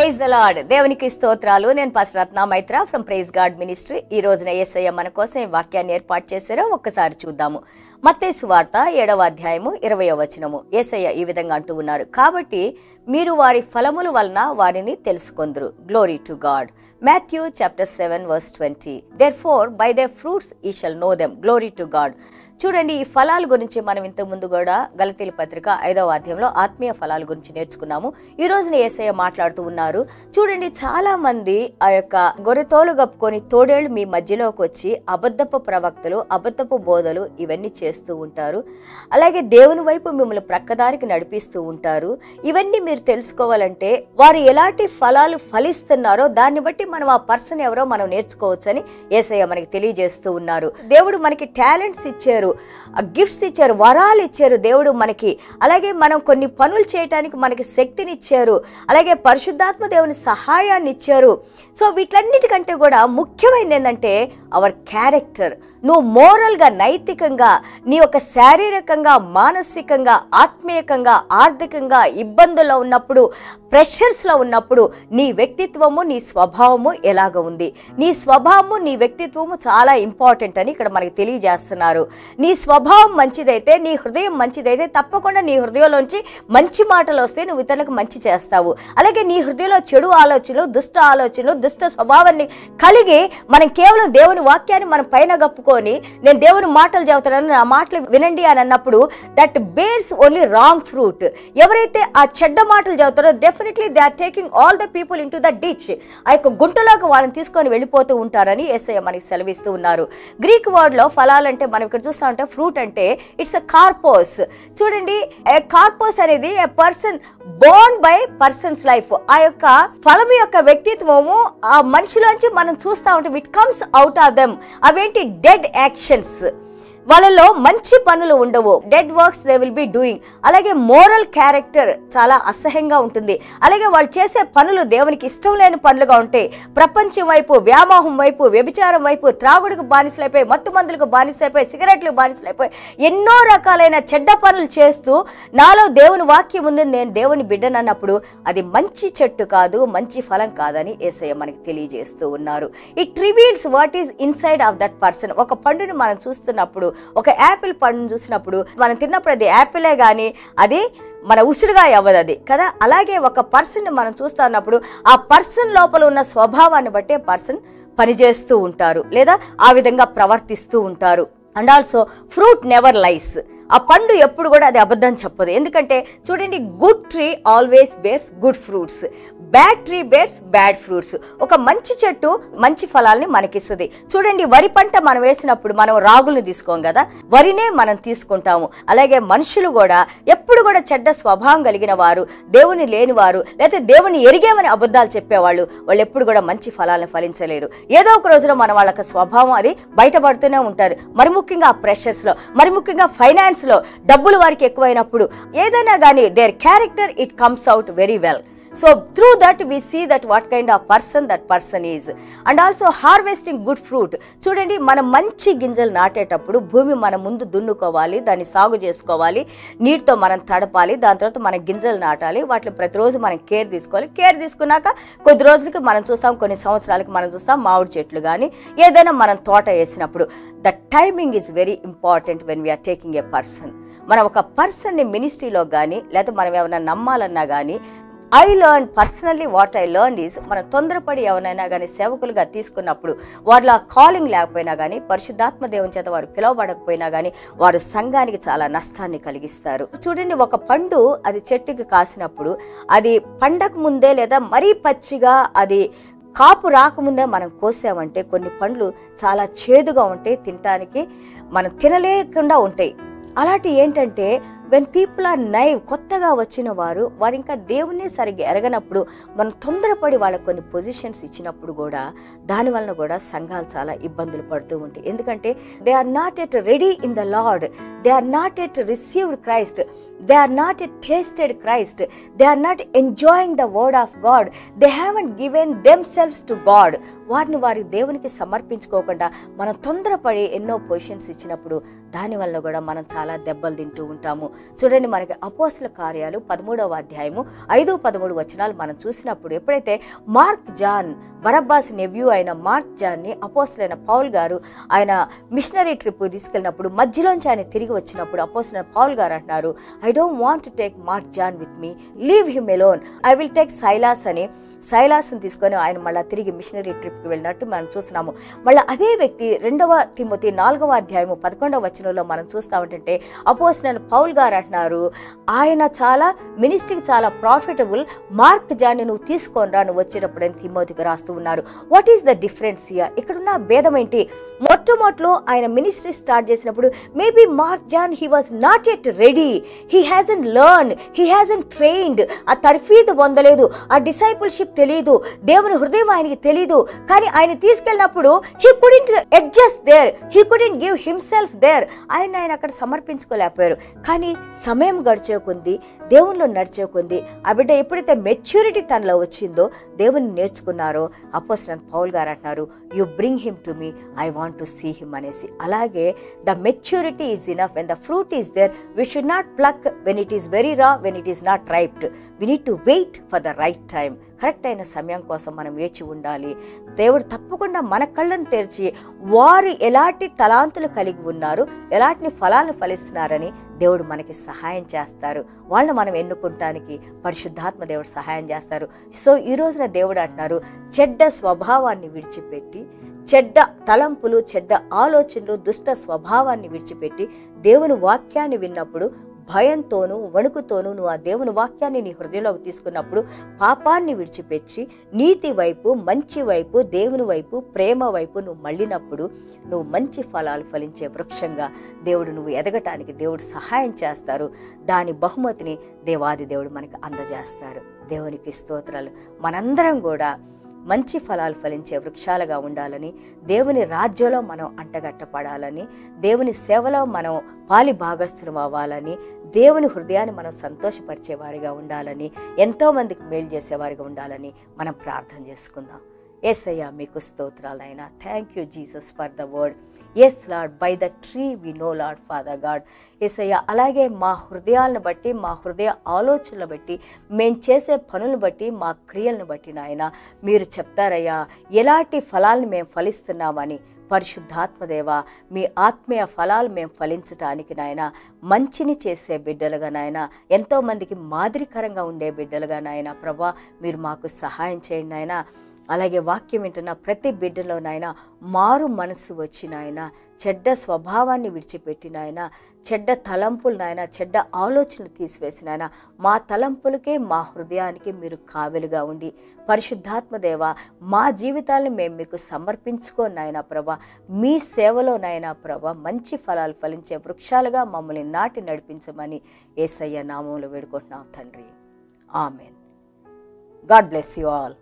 Praise the lord దేవునికి స్తోత్రాలు. నేను pass Ratna Maitra from praise God ministry ఈ రోజున యేసయ్య మన కోసం ఈ వాక్యాన్ని ఏర్పాటు చేశారో ఒక్కసారి చూద్దాము. మత్తేసు వార్త ఏడవ అధ్యాయము ఇరవయ వచనము. యేసయ్య ఈ విధంగా అంటూ ఉన్నారు. కాబట్టి మీరు వారి ఫలముల వలన వారిని తెలుసుకొందరు. Glory to God Matthew chapter seven verse twenty therefore by their fruits ye shall know them glory to God చూడండి ఈ ఫలాల గురించి మనం ఇంతకు ముందు కూడా గలతీల పత్రిక ఐదవ అధ్యాయంలో ఆత్మీయ ఫలాల గురించి నేర్చుకున్నాము. ఈ రోజున ఏసయ్య మాట్లాడుతూ ఉన్నారు. చూడండి చాలా మంది ఆ యొక్క గొర్రెతోలు కప్పుకొని తోడేళ్ళు మీ మధ్యలోకి వచ్చి అబద్ధపు ప్రవక్తలు అబద్ధపు బోధలు ఇవన్నీ చేస్తూ ఉంటారు. అలాగే దేవుని వైపు మిమ్మల్ని ప్రక్కదారికి నడిపిస్తూ ఉంటారు. ఇవన్నీ మీరు తెలుసుకోవాలంటే వారు ఎలాంటి ఫలాలు ఫలిస్తున్నారో దాన్ని బట్టి మనం ఆ పర్సన్ ఎవరో మనం నేర్చుకోవచ్చని ఏసయ్య మనకి తెలియజేస్తూ ఉన్నారు. దేవుడు మనకి టాలెంట్స్ ఇచ్చారు గిఫ్ట్స్ ఇచ్చారు వరాలు ఇచ్చారు దేవుడు మనకి. అలాగే మనం కొన్ని పనులు చేయటానికి మనకి శక్తిని ఇచ్చారు అలాగే పరిశుద్ధాత్మ దేవుని సహాయాన్ని ఇచ్చారు సో వీటన్నిటికంటే కూడా ముఖ్యమైనది ఏంటంటే అవర్ క్యారెక్టర్ నువ్వు మోరల్గా నైతికంగా నీ యొక్క శారీరకంగా మానసికంగా ఆత్మీయకంగా ఆర్థికంగా ఇబ్బందుల్లో ఉన్నప్పుడు ప్రెషర్స్లో ఉన్నప్పుడు నీ వ్యక్తిత్వము నీ స్వభావము ఎలాగ ఉంది? నీ స్వభావము నీ వ్యక్తిత్వము చాలా ఇంపార్టెంట్ అని ఇక్కడ మనకి తెలియజేస్తున్నారు. నీ స్వభావం మంచిదైతే నీ హృదయం మంచిదైతే తప్పకుండా నీ హృదయంలోంచి మంచి మాటలు వస్తే నువ్వు ఇతరులకు మంచి చేస్తావు. అలాగే నీ హృదయంలో చెడు ఆలోచనలు దుష్ట ఆలోచనలు దుష్ట స్వభావాన్ని కలిగి మనం కేవలం దేవుని వాక్యాన్ని మనం పైన గప్పుకొని నేను దేవుని మాటలు చెబుతున్నాను నా మాటలు వినండి అని అన్నప్పుడు that bears only wrong fruit ఎవరైతే ఆ చెడ్డ మాటలు చెబుతారో definitely they are taking all the people into the ditch ఆ యొక్క గుంటలోకి వాళ్ళని తీసుకొని వెళ్ళిపోతూ ఉంటారని ఎస్ఐ మనకి సెలవిస్తూ ఉన్నారు. గ్రీక్ వర్డ్లో ఫలాలంటే మనం ఇక్కడ చూస్తా ఉంటే ఫ్రూట్ అంటే ఇట్స్ అ కార్పోస్ చూడండి కార్పోస్ అనేది a person born by person's life ఆ యొక్క ఫలం యొక్క వ్యక్తిత్వము ఆ మనిషిలోంచి మనం చూస్తా ఉంటాం it comes out of them అవేంటి? Dead actions. వాళ్ళలో మంచి పనులు ఉండవు. Dead works they will be doing అలాగే మోరల్ క్యారెక్టర్ చాలా అసహ్యంగా ఉంటుంది. అలాగే వాళ్ళు చేసే పనులు దేవునికి ఇష్టం లేని పనులుగా ఉంటాయి. ప్రపంచం వైపు వ్యామోహం వైపు వ్యభిచారం వైపు త్రాగుడికి బానిసలైపోయి మత్తు మందులకు బానిసలైపోయి సిగరెట్లు బానిసలైపోయి ఎన్నో రకాలైన చెడ్డ పనులు చేస్తూ నాలో దేవుని వాక్యం ఉంది నేను దేవుని బిడ్డనన్నప్పుడు అది మంచి చెట్టు కాదు మంచి ఫలం కాదని ఏసయ్య మనకి తెలియజేస్తూ ఉన్నారు. ఈ reveals what is inside of that person ఒక పండుని మనం చూస్తున్నప్పుడు ఒక యాపిల్ పండును చూసినప్పుడు మనం తిన్నప్పుడు అది యాపిలే కానీ అది మన ఉసిరిగా అవ్వదు అది కదా? అలాగే ఒక పర్సన్ని మనం చూస్తా ఉన్నప్పుడు ఆ పర్సన్ లోపల ఉన్న స్వభావాన్ని బట్టే పర్సన్ పనిచేస్తూ ఉంటారు లేదా ఆ విధంగా ప్రవర్తిస్తూ ఉంటారు. And also fruit never lies. ఆ పండు ఎప్పుడు కూడా అది అబద్ధం చెప్పదు. ఎందుకంటే చూడండి good tree always bears good fruits bad tree bears bad fruits ఒక మంచి చెట్టు మంచి ఫలాల్ని మనకిస్తుంది. చూడండి వరి పంట మనం వేసినప్పుడు మనం రాగుల్ని తీసుకోం కదా? వరినే మనం తీసుకుంటాము. అలాగే మనుషులు కూడా ఎప్పుడు కూడా చెడ్డ స్వభావం కలిగిన వారు దేవుని లేని వారు లేకపోతే దేవుని ఎరిగేమని అబద్ధాలు చెప్పేవాళ్ళు వాళ్ళు ఎప్పుడు కూడా మంచి ఫలాలను ఫలించలేరు. ఏదో ఒక రోజున మన వాళ్ళకి స్వభావం అది బయటపడుతూనే ఉంటారు. మరి ముఖ్యంగా ప్రెషర్స్లో మరి ముఖ్యంగా ఫైనాన్స్ లో డబ్బులు వారికి ఎక్కువైనప్పుడు ఏదైనా కానీ their character it comes out very well so through that we see that what kind of person that person is and also harvesting good fruit చూడండి మనం మంచి గింజలు నాటేటప్పుడు భూమి మన ముందు దున్నుకోవాలి దాన్ని సాగు చేసుకోవాలి నీటితో మనం తడపాలి దాని తర్వాత మనం గింజలు నాటాలి వాటిని ప్రతిరోజు మనం కేర్ తీసుకోవాలి. కేర్ తీసుకున్నాక కొద్ది రోజులకి మనం చూస్తాం కొన్ని సంవత్సరాలకి మనం చూస్తాం మామిడి చెట్లు కానీ ఏదైనా మనం తోట వేసినప్పుడు. The timing is very important when we are taking a person మనం ఒక పర్సన్ని మినిస్ట్రీలో కానీ లేదా మనం ఏమైనా నమ్మాలన్నా కానీ I learn personally what I learn is మనం తొందరపడి ఎవరైనా కానీ సేవకులుగా తీసుకున్నప్పుడు వాళ్ళ కాలింగ్ లేకపోయినా కానీ పరిశుద్ధాత్మ దేవుని చేత వారు పిలువబడకపోయినా కానీ వారు సంఘానికి చాలా నష్టాన్ని కలిగిస్తారు. చూడండి ఒక పండు అది చెట్టుకి కాసినప్పుడు అది పండక ముందే లేదా మరీ పచ్చిగా అది కాపు రాకముందే మనం కోసామంటే కొన్ని పండ్లు చాలా చేదుగా ఉంటాయి తినటానికి మనం తినలేకుండా ఉంటాయి. అలాంటి ఏంటంటే వెన్ పీపుల్ ఆర్ నైవ్ కొత్తగా వచ్చిన వారు వారు ఇంకా దేవుణ్ణి సరిగ్గా ఎరగనప్పుడు మనం తొందరపడి వాళ్ళకి కొన్ని పొజిషన్స్ ఇచ్చినప్పుడు కూడా దాని వలన కూడా సంఘాలు చాలా ఇబ్బందులు పడుతూ ఉంటాయి. ఎందుకంటే they are not yet ready in the Lord they are not yet received Christ they are not a tasted Christ they are not enjoying the word of God they haven't given themselves to God వారిని వారి దేవునికి సమర్పించుకోకుండా మనం తొందరపడి ఎన్నో positions ఇచ్చినప్పుడు దానివల్ల కూడా మనం చాలా దెబ్బలు తింటూ ఉంటాము. చూడండి మనకి అపోసల కార్యాలు పదమూడవ అధ్యాయము ఐదు పదమూడు వచనాలు మనం చూసినప్పుడు ఎప్పుడైతే మార్క్ జాన్ బరబ్బాస్ నెవ్యూ అయిన మార్క్ జాన్ని అపోసలైన పౌల్ గారు ఆయన మిషనరీ ట్రిప్ తీసుకెళ్ళినప్పుడు మధ్యలోంచి ఆయన తిరిగి వచ్చినప్పుడు అపోసలైన పౌల్ గారు అంటున్నారు I don't want to take Mark John with me leave him alone I will take Silas అని సైలాస్ని తీసుకొని ఆయన మళ్ళీ తిరిగి మిషనరీ ట్రిప్కి వెళ్ళినట్టు మనం చూస్తున్నాము. మళ్ళీ అదే వ్యక్తి రెండవ తిమ్మతి నాలుగవ అధ్యాయము పదకొండవ వచనంలో మనం చూస్తా ఉంటే అపోసిన పౌల్ గారు అంటున్నారు ఆయన చాలా మినిస్ట్రీకి చాలా ప్రాఫిటబుల్ మార్క్ జాన్ని నువ్వు తీసుకొని నువ్వు వచ్చేటప్పుడు అని తిమ్మతికి రాస్తూ ఉన్నారు. What is the difference here ఇక్కడున్న భేదం ఏంటి? మొట్టమొదటిలో ఆయన మినిస్ట్రీ స్టార్ట్ చేసినప్పుడు maybe Mark John he was not yet ready he hasn't learn he hasn't trained ఆ తర్ఫీదు పొందలేదు. ఆ డిసైపుల్షిప్ తెలియదు దేవుని హృదయం ఆయనకి తెలియదు కానీ ఆయన తీసుకెళ్ళినప్పుడు he couldn't adjust there he couldn't give himself there ఆయన ఆయన అక్కడ సమర్పించుకోలేకపోయారు. కానీ సమయం గడిచే కొంది దేవునిలో నడిచే కొంది ఆ బిడ్డ ఎప్పుడైతే మెచ్యూరిటీ తనలో వచ్చిందో దేవుని నేర్చుకున్నారో అపోస్టన్ పౌల్ గారు అంటున్నారు you bring him to me I want to see him అనేసి. అలాగే the maturity is enough and the fruit is there we should not pluck when it is very raw when it is not riped we need to wait for the right time correct అయిన సమయం కోసం మనం వేచి ఉండాలి. దేవుడు తప్పకుండా మన కళ్ళను తెరిచి వారు ఎలాంటి తలాంతులు కలిగి ఉన్నారు ఎలాంటి ఫలాలను ఫలిస్తున్నారని దేవుడు మనకి సహాయం చేస్తారు. వాళ్ళని మనం ఎన్నుకుంటానికి పరిశుద్ధాత్మ దేవుడు సహాయం చేస్తారు. సో ఈ రోజున దేవుడు అంటున్నారు చెడ్డ స్వభావాన్ని విడిచిపెట్టి చెడ్డ తలంపులు చెడ్డ ఆలోచనలు దుష్ట స్వభావాన్ని విడిచిపెట్టి దేవుని వాక్యాన్ని విన్నప్పుడు భయంతోనూ వణుకుతోనూ నువ్వు ఆ దేవుని వాక్యాన్ని నీ హృదయంలోకి తీసుకున్నప్పుడు పాపాన్ని విడిచిపెచ్చి నీతి వైపు మంచి వైపు దేవుని వైపు ప్రేమ వైపు నువ్వు మళ్ళినప్పుడు నువ్వు మంచి ఫలాలు ఫలించే వృక్షంగా దేవుడు నువ్వు ఎదగటానికి దేవుడు సహాయం చేస్తారు. దాని బహుమతిని దేవాది దేవుడు మనకు అందజేస్తారు. దేవునికి స్తోత్రాలు. మనందరం కూడా మంచి ఫలాలు ఫలించే వృక్షాలుగా ఉండాలని దేవుని రాజ్యంలో మనం అంటగట్టపడాలని దేవుని సేవలో మనం పాలి భాగస్థులం అవ్వాలని దేవుని హృదయాన్ని మనం సంతోషపరిచేవారిగా ఉండాలని ఎంతోమందికి మేలు చేసేవారిగా ఉండాలని మనం ప్రార్థన చేసుకుందాం. ఏసయ్యా మీకు స్తోత్రాలైనా. Thank you Jesus for the word as Lord by the tree we know Lord Father God yes అయ్యా అలాగే మా హృదయాలను బట్టి మా హృదయ ఆలోచనలు బట్టి మేము చేసే పనులను బట్టి మా క్రియలను బట్టి నాయన మీరు చెప్తారయ్యా ఎలాంటి ఫలాలను మేము ఫలిస్తున్నామని పరిశుద్ధాత్మదేవ మీ ఆత్మీయ ఫలాలు మేము ఫలించటానికి నాయన మంచిని చేసే బిడ్డలుగా నాయన ఎంతోమందికి మాదిరికరంగా ఉండే బిడ్డలుగా నాయన ప్రభా మీరు మాకు సహాయం చేయండి నాయన. అలాగే వాక్యం వింటున్న ప్రతి బిడ్డలో నాయన మారు మనసు వచ్చి నాయన చెడ్డ స్వభావాన్ని విడిచిపెట్టి నాయన చెడ్డ తలంపులు నాయన చెడ్డ ఆలోచనలు తీసివేసి నాయన మా తలంపులకే మా హృదయానికి మీరు కావెలుగా ఉండి పరిశుద్ధాత్మదేవ మా జీవితాలను మేము మీకు సమర్పించుకోని నాయన ప్రభా. మీ సేవలో నాయన ప్రభా మంచి ఫలాలు ఫలించే వృక్షాలుగా మమ్మల్ని నాటి నడిపించమని ఏసయ్య నామంలో వేడుకుంటున్నాం తండ్రి. Amen. God bless you all.